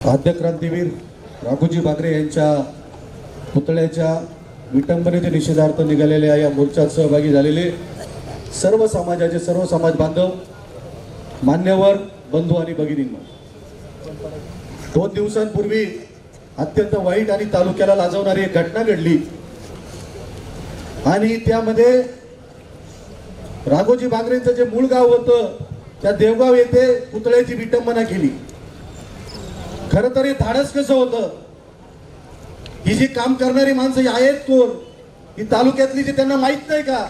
आद्य क्रांतीवीर राघोजी बागरे यांच्या पुतळ्याच्या विटंबनेच्या निषेधार्थ निघालेल्या या मोर्चात सहभागी झालेले सर्व समाजाचे सर्व समाज बांधव मान्यवर बंधू आणि भगिनींना दोन दिवसांपूर्वी अत्यंत वाईट आणि तालुक्याला लाजवणारी एक घटना घडली. आणि त्यामध्ये राघोजी बागरेंचं जे मूळ गाव होतं त्या देवगाव येथे पुतळ्याची विटंबना केली. खर तर हे धाडस कसं होतं? ही जी काम करणारी माणसं ही आहेत कोण? ही तालुक्यातली जी त्यांना माहीत नाही का?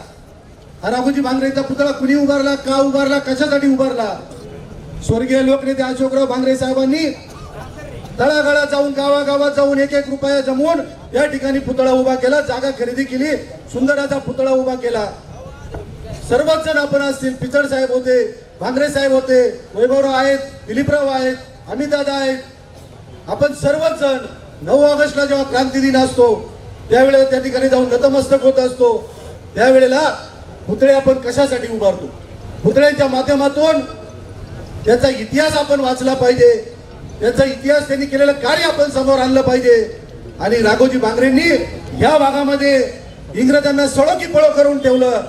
हा राघोजी भांगरेचा पुतळा कुणी उभारला का उभारला कशासाठी उभारला? स्वर्गीय लोकनेते अशोकराव भांगरे साहेबांनी तळागाळात जाऊन गावागावात जाऊन एक एक रुपया जमवून या ठिकाणी पुतळा उभा केला जागा खरेदी केली सुंदराचा पुतळा उभा केला. सर्वच जण आपण असतील पितळ साहेब होते भांगरे साहेब होते वैभवराव आहेत दिलीपराव आहेत अमितदादा आहेत आपण सर्वच जण नऊ ऑगस्टला जेव्हा क्रांती दिन असतो त्यावेळेला त्या ठिकाणी जाऊन नतमस्तक होत असतो. त्यावेळेला पुतळे आपण कशासाठी उभारतो? पुतळ्यांच्या माध्यमातून त्याचा इतिहास आपण वाचला पाहिजे. त्याचा इतिहास त्यांनी केलेलं कार्य आपण समोर आणलं पाहिजे. आणि राघोजी बांगरेंनी या भागामध्ये इंग्रजांना सळो की पळो करून ठेवलं.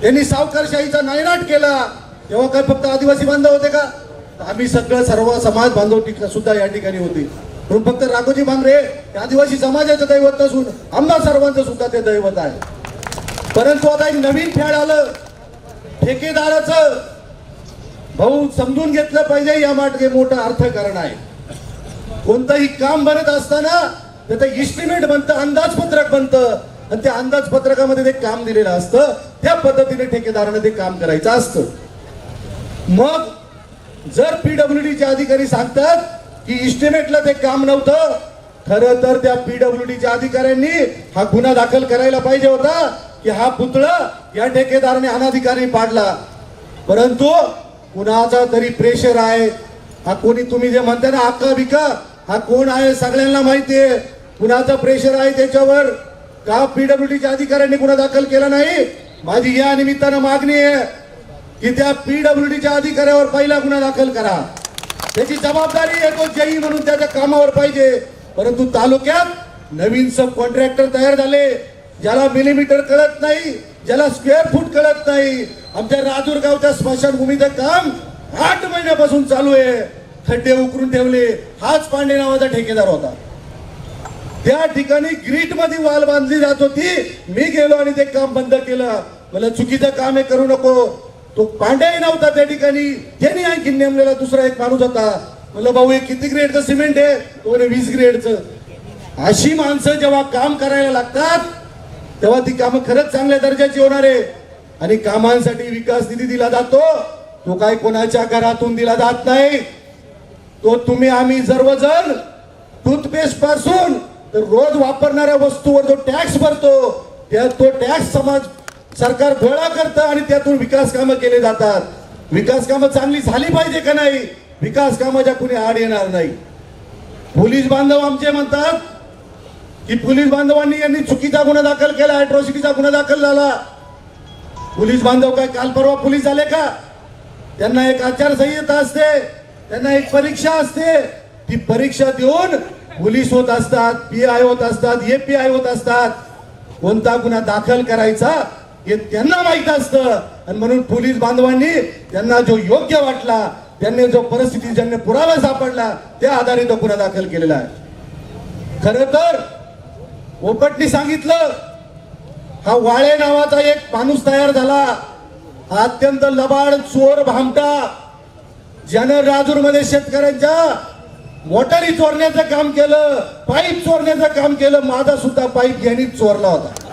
त्यांनी सावकारशाहीचा नायनाट केला. तेव्हा काय फक्त आदिवासी बांधव होते का? आम्ही सगळं सर्व समाज बांधव सुद्धा या ठिकाणी होते. म्हणून फक्त राघोजी भांगरे हे आदिवासी समाजाचं दैवत नसून आम्हा सर्वांचं सुद्धा ते दैवत आहे. परंतु आता एक नवीन खेळ आलं. ठेकेदाराचं भाऊ समजून घेतलं पाहिजे या माटे मोठं अर्थकारण आहे. कोणतंही काम बनत असताना त्याचं इस्टिमेट बनतं अंदाजपत्रक बनतं. आणि त्या अंदाजपत्रकामध्ये ते काम दिलेलं असतं. त्या पद्धतीने ठेकेदाराने ते काम करायचं असतं. मग जर पीडब्ल्यू चे अधिकारी सांगतात की इस्टिमेटला ते काम नव्हतं खरं तर त्या पीडब्ल्यू च्या अधिकाऱ्यांनी हा गुन्हा दाखल करायला पाहिजे होता की हा पुतळा या ठेकेदाराने अनाधिकारी पाडला. परंतु कुणाचा तरी प्रेशर आहे. हा कोणी तुम्ही जे म्हणता ना अक्का बिका हा कोण आहे सगळ्यांना माहिती आहे. कुणाचा प्रेशर आहे त्याच्यावर? का पीडब्ल्यू च्या अधिकाऱ्यांनी गुन्हा दाखल केला नाही? माझी या निमित्तानं मागणी आहे. की त्या पीडब्ल्यूडीच्या अधिकाऱ्यावर पहिला गुन्हा दाखल करा. त्याची जबाबदारी येतो तो जयी म्हणून त्याच्या कामावर पाहिजे. परंतु तालुक्यात नवीन सब कॉन्ट्रॅक्टर तयार झाले ज्याला मिलीमीटर कळत नाही ज्याला स्क्वेअर फूट कळत नाही. आमच्या राजूर गावच्या स्मशानभूमीचं काम आठ महिन्यापासून चालू आहे. खड्डे उकरून ठेवले. हाच पांडे नावाचा ठेकेदार होता. त्या ठिकाणी ग्रीटमध्ये वाल बांधली जात होती. मी गेलो आणि ते काम बंद केलं. मला चुकीचं काम हे करू नको. तो पांड्याही नव्हता त्या ठिकाणी. त्यांनी आणखी नेमलेला दुसरा एक माणूस होता. म्हणलं भाऊ हे किती ग्रेडचं सिमेंट आहे? तो म्हणे वीस ग्रेडचं. अशी माणसं जेव्हा काम करायला लागतात तेव्हा ती कामं खरंच चांगल्या दर्जाची होणार आहे. आणि कामांसाठी विकास निधी दिला जातो. तो काय कोणाच्या घरातून दिला जात नाही. तो तुम्ही आम्ही सर्वजण टूथपेस्टपासून तर रोज वापरणाऱ्या वस्तूवर जो टॅक्स भरतो त्या तो टॅक्स समाज सरकार गोळा करतं आणि त्यातून विकास कामं केले जातात. विकास कामं चांगली झाली पाहिजे का नाही? विकास कामाच्या कुणी आड येणार नाही. पोलीस बांधव आमचे म्हणतात की पोलीस बांधवांनी यांनी चुकीचा गुन्हा दाखल केला अॅट्रॉसिटीचा गुन्हा दाखल झाला. पोलीस बांधव काय काल परवा पोलीस झाले का? त्यांना एक आचारसंहिता असते त्यांना एक परीक्षा असते. ती परीक्षा देऊन पोलीस होत असतात पी आय होत असतात ए पी आय होत असतात. कोणता गुन्हा दाखल करायचा हे त्यांना माहीत असतं. आणि म्हणून पोलीस बांधवांनी त्यांना जो योग्य वाटला त्यांनी जो परिस्थिती ज्यांनी पुरावा सापडला त्या आधारे तो गुन्हा दाखल केलेला आहे. खर तर पोपटनी सांगितलं हा वाळे नावाचा एक माणूस तयार झाला. हा अत्यंत लबाड चोर भामटा ज्यानं राजूरमध्ये शेतकऱ्यांच्या मोटारी चोरण्याचं काम केलं पाईप चोरण्याचं काम केलं माझा सुद्धा पाईप यांनीच चोरला होता.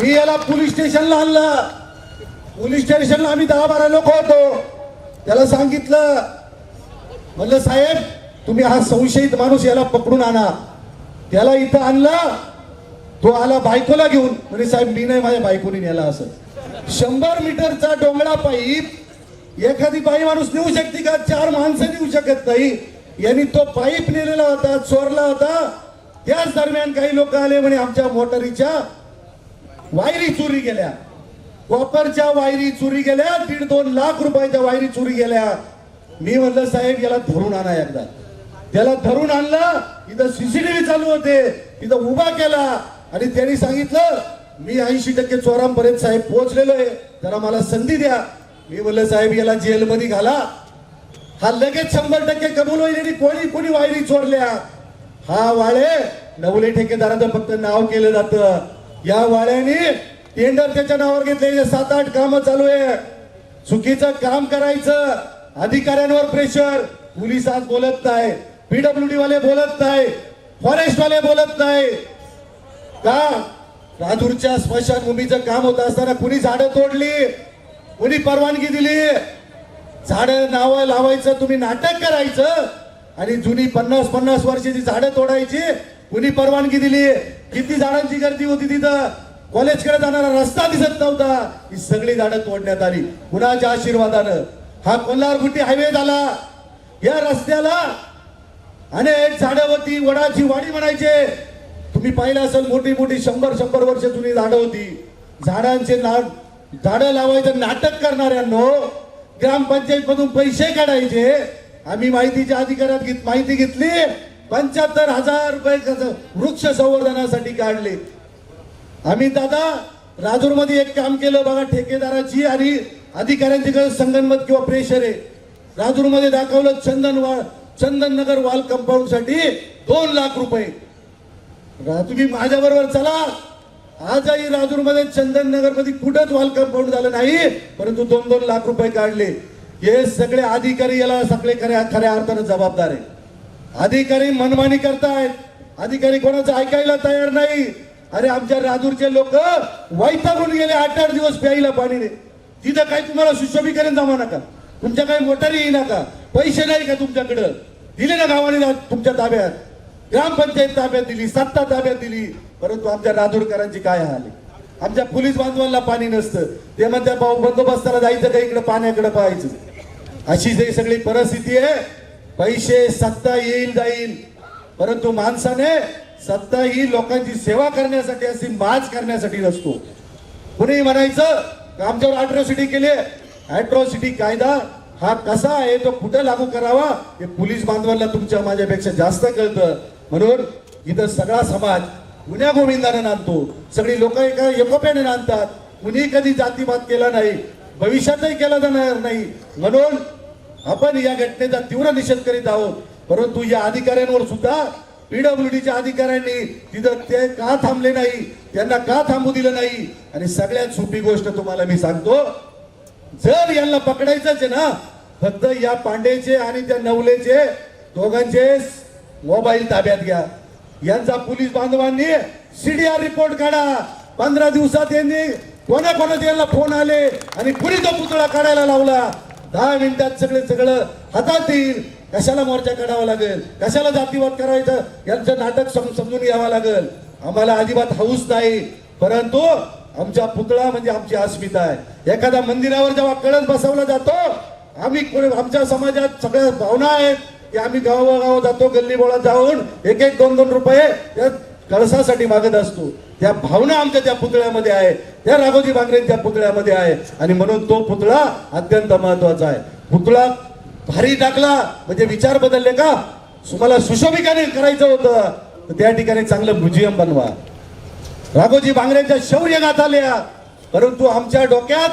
मी याला पोलीस स्टेशनला आणला. पोलीस स्टेशनला आम्ही दहा बारा लोक होतो. त्याला सांगितलं. म्हणलं साहेब तुम्ही हा संशयित माणूस याला पकडून आणा. त्याला इथं आणला. तो आला बायकोला घेऊन. म्हणजे साहेब मी नाही माझ्या बायकोने नेला असं. शंभर मीटरचा डोंगळा पाईप एखादी बाई माणूस नेऊ शकते का? चार माणसं नेऊ शकत नाही. यांनी तो पाईप नेलेला होता चोरला होता. त्याच दरम्यान काही लोक आले म्हणे आमच्या मोटारीच्या वायरी चोरी गेल्या. कॉपरच्या वायरी चोरी गेल्या दीड दोन लाख रुपयाच्या वायरी चोरी गेल्या. मी म्हणलं साहेब याला धरून आणा एकदा. त्याला धरून आणलं इथं सीसीटीव्ही चालू होते. इथं उभा केला. आणि त्यांनी सांगितलं मी ऐंशी टक्के चोरांपर्यंत साहेब पोहोचलेलो आहे. जरा मला संधी द्या. मी म्हणलं साहेब याला जेलमध्ये घाला. हा लगेच शंभर टक्के कबूल होईल आणि कोणी कोणी वायरी चोरल्या. हा वाळे नवले ठेकेदाराचं फक्त नाव केलं जातं. या वाड्याने टेंडर त्याच्या नावावर घेतले सात आठ कामं चालू आहे. चुकीचं काम करायचं. अधिकाऱ्यांवर प्रेशर पोलीस आज बोलत नाही. पीडब्ल्यूडी वाले बोलत नाही. फॉरेस्ट वाले बोलत नाही. का? राजूरच्या स्मशानभूमीचं काम होत असताना कुणी झाडं तोडली? कुणी परवानगी दिली? झाडं नावं लावायचं तुम्ही नाटक करायचं आणि जुनी पन्नास पन्नास वर्षाची झाडं तोडायची? कुणी परवानगी दिली? किती झाडांची गर्दी होती तिथं? कॉलेजकडे जाणारा रस्ता दिसत नव्हता. ही सगळी झाडं तोडण्यात आली. कुणाच्या आशीर्वादानं? हा कोल्हारगुट्टी हायवे झाला. या रस्त्याला अनेक झाडं होती वडाची वाडी म्हणायचे. तुम्ही पाहिलं असेल मोठी मोठी शंभर शंभर वर्ष जुनी झाडं होती. झाडांचे ना झाडं लावायचं नाटक करणाऱ्यांनो ग्रामपंचायत मधून पैसे काढायचे. आम्ही माहितीच्या अधिकारात घेत माहिती घेतली. पंच्याहत्तर हजार रुपये कसं वृक्ष संवर्धनासाठी काढले. आम्ही दादा राजूरमध्ये एक काम केलं बघा ठेकेदाराची आणि अधिकाऱ्यांची काही संगनमत किंवा प्रेशर आहे. राजूरमध्ये दाखवलं चंदन वाळ चंदन नगर वाल कंपाऊंडसाठी दोन लाख रुपये. तुम्ही माझ्या बरोबर चला. आजही राजूरमध्ये चंदन नगरमध्ये कुठंच वाल कंपाऊंड झालं नाही परंतु दोन दोन लाख रुपये काढले. हे सगळे अधिकारी याला सगळे खऱ्या खऱ्या अर्थानं जबाबदार आहे. अधिकारी मनमानी करतायत. अधिकारी कोणाचं ऐकायला तयार नाही. अरे आमच्या राजूरचे लोक वैतागून गेले आठ आठ दिवस प्यायला पाणी नाही तिथं काही तुम्हाला सुशोभीकरण जमा नका. तुमच्या काही मोटारी येई नका. पैसे नाही का तुमच्याकडं? दिले ना गावाने तुमच्या ताब्यात. ग्रामपंचायत ताब्यात दिली सत्ता ताब्यात दिली. परंतु आमच्या राजूरकरांची काय हाल आमच्या पोलीस बांधवांना पाणी नसतं. ते म्हणत्या भाऊ बंदोबस्ताला जायचं का? इकडे पाण्याकडे पाहायचं. अशी जी सगळी परिस्थिती आहे पैसे सत्ता येईल जाईल. परंतु माणसाने सत्ता ही लोकांची सेवा करण्यासाठी अशी माज करण्यासाठी नसतो. कुणी म्हणायचं आमच्यावर अॅट्रॉसिटी केली अॅट्रॉसिटी कायदा हा कसा आहे तो कुठे लागू करावा हे पोलीस बांधवांना तुमच्या माझ्यापेक्षा जास्त कळतं. म्हणून इथं सगळा समाज गुन्ह्या गोविंदाने नांदतो. सगळी लोक एका एकोप्याने नांदतात. कुणी कधी जातीवाद केला नाही. भविष्यातही केला जाणार नाही. म्हणून आपण या घटनेचा तीव्र निषेध करीत आहोत. परंतु या अधिकाऱ्यांवर सुद्धा पीडब्ल्यूडीच्या अधिकाऱ्यांनी तिथं ते का थांबले नाही त्यांना का थांबू दिलं नाही? आणि सगळ्यात सोपी गोष्ट तुम्हाला मी सांगतो जर यांना पकडायचंच आहे ना फक्त या पांडेचे आणि त्या नवलेचे दोघांचे मोबाईल ताब्यात घ्या. यांचा पोलीस बांधवांनी सीडीआर रिपोर्ट काढा. पंधरा दिवसात यांनी कोणा कोणाचे यांना फोन आले आणि कुणी तो पुतळा काढायला लावला. दहा मिनिटात सगळे सगळं हातात येईल. कशाला मोर्चा काढावा लागेल? कशाला जातीवाद करायचं? यांचं नाटक सम- समजून घ्यावं लागेल. आम्हाला अजिबात हाऊस नाही. परंतु आमचा पुतळा म्हणजे आमची अस्मिता आहे. एखाद्या मंदिरावर जेव्हा कळस बसवला जातो आम्ही आमच्या समाजात सगळ्या भावना आहेत की आम्ही गावागाव जातो गल्ली बोळात जाऊन एक एक दोन दोन रुपये कळसासाठी मागत असतो. त्या भावना आमच्या त्या पुतळ्यामध्ये आहे. त्या राघोजी बांगरेंच्या पुतळ्यामध्ये आहे. आणि म्हणून तो पुतळा अत्यंत महत्त्वाचा आहे. पुतळा भारी टाकला. म्हणजे विचार बदलले का? तुम्हाला सुशोभिकाने करायचं होतं. तर त्या ठिकाणी चांगलं म्युझियम बनवा. राघोजी भांगरेंच्या शौर्य गाथाल्या. परंतु आमच्या डोक्यात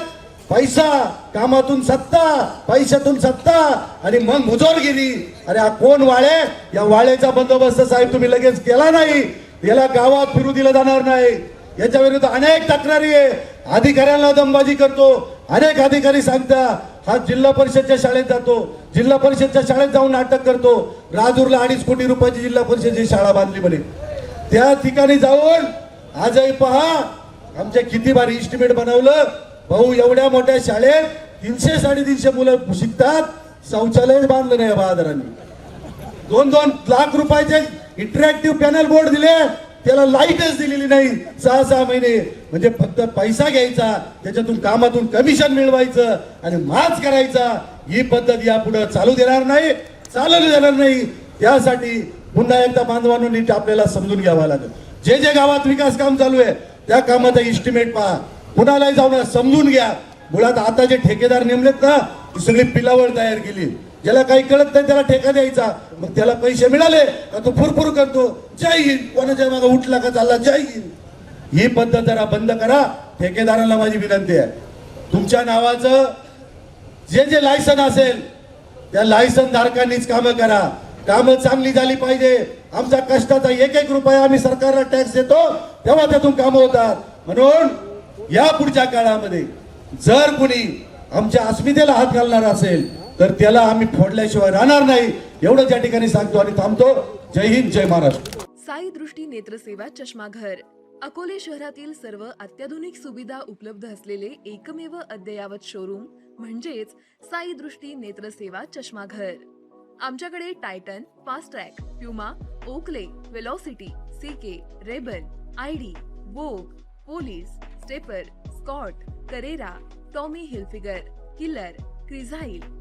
पैसा कामातून सत्ता पैशातून सत्ता आणि मग मुजोरगिरी. अरे हा कोण वाळे? या वाळ्याचा बंदोबस्त साहेब तुम्ही लगेच केला नाही. याला गावात फिरू दिलं जाणार नाही. याच्या विरुद्ध अनेक तक्रारी आहे. अधिकाऱ्यांना दमबाजी करतो. अनेक अधिकारी सांगता हा जिल्हा परिषदच्या शाळेत जातो. जिल्हा परिषदच्या शाळेत जाऊन नाटक करतो. राजूरला अडीच कोटी रुपयाची जिल्हा परिषदची शाळा बांधली म्हणे. त्या ठिकाणी जाऊन आजही पहा आमच्या किती बार इस्टिमेट बनवलं. भाऊ एवढ्या मोठ्या शाळेत तीनशे साडेतीनशे मुलं शिकतात. शौचालय बांधलं नाही बहादरांनी. दोन दोन लाख रुपयाचे इंटरॅक्टिव्ह पॅनल बोर्ड दिले. त्याला लाईटच दिलेली नाही. सहा सहा महिने. म्हणजे फक्त पैसा घ्यायचा. त्याच्यातून कामातून कमिशन मिळवायचं आणि माच करायचा. ही पद्धत यापुढे चालू देणार नाही चालू देणार नाही. त्यासाठी पुन्हा एकदा बांधवांनो नीट आपल्याला समजून घ्यावा लागेल. जे जे गावात विकास काम चालू आहे त्या कामाचा इस्टिमेट पहा. कुणालाही जाऊन समजून घ्या. मुळात आता जे ठेकेदार नेमलेत ना ती सगळी पिलावळ तयार केली. ज्याला काही कळत नाही त्याला ठेका द्यायचा. मग त्याला पैसे मिळाले का तो फुरफुर करतो. जय हिंद. कोणाच्या मागे उठला का चालला? जय हिंद. ही पद्धत जरा बंद करा. ठेकेदाराला माझी विनंती आहे. तुमच्या नावाचं जे जे लायसन असेल त्या लायसन धारकांनीच कामं करा. कामं चांगली झाली पाहिजे. आमच्या कष्टाचा एक एक रुपया आम्ही सरकारला टॅक्स देतो तेव्हा त्यातून कामं होतात. म्हणून या पुढच्या काळामध्ये जर कुणी आमच्या अस्मितेला हात घालणार असेल तर त्याला आम्ही फोडल्याशिवाय राहणार नाही. एवढं त्या ठिकाणी सांगतो आणि थांबतो. जय हिंद जय महाराष्ट्र. साई दृष्टी नेत्रसेवा चष्माघर. अकोले शहरातील सर्व अत्याधुनिक सुविधा उपलब्ध असलेले एकमेव अद्ययावत शोरूम म्हणजेच साई दृष्टी नेत्रसेवा चष्माघर. आमच्याकडे Titan Fastrack Puma Oakley Velocity CK Rayban ID Vogue Police Stepper Scott Carrera Tommy Hilfiger Killer Crizal